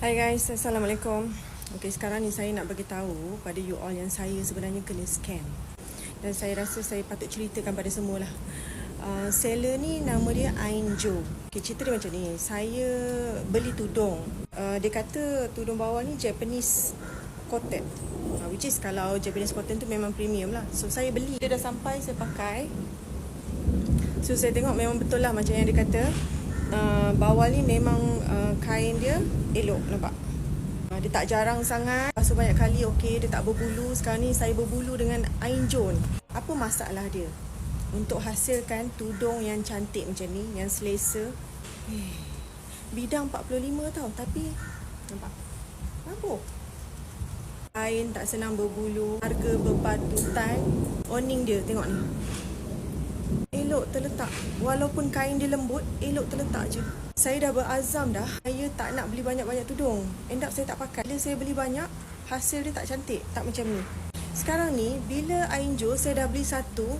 Hai guys, Assalamualaikum. Okay, sekarang ni saya nak bagi tahu pada you all yang saya sebenarnya kena scam. Dan saya rasa saya patut ceritakan pada semua lah. Uh, seller ni nama dia Ain Jo. Okay, cerita dia macam ni. Saya beli tudung. Uh, dia kata tudung bawah ni Japanese cotton. Uh, which is kalau Japanese cotton tu memang premium lah. So saya beli. Dia dah sampai, saya pakai. So saya tengok memang betul lah macam yang dia kata uh, Bawah ni memang uh, kain dia elok nampak? Uh, Dia tak jarang sangat. Basuh banyak kali okey Dia tak berbulu. Sekarang ni saya berbulu dengan Ain John. Apa masalah dia? Untuk hasilkan tudung yang cantik macam ni Yang selesa. Eh, Bidang 45 tau. Tapi Nampak? Apa? Kain tak senang berbulu. Harga berpatutan. Owning dia tengok ni elok terletak. Walaupun kain dia lembut, elok terletak je. Saya dah berazam dah, saya tak nak beli banyak-banyak tudung. End up saya tak pakai. Bila saya beli banyak, hasil dia tak cantik. Tak macam ni. Sekarang ni, bila Ain Jo, saya dah beli satu,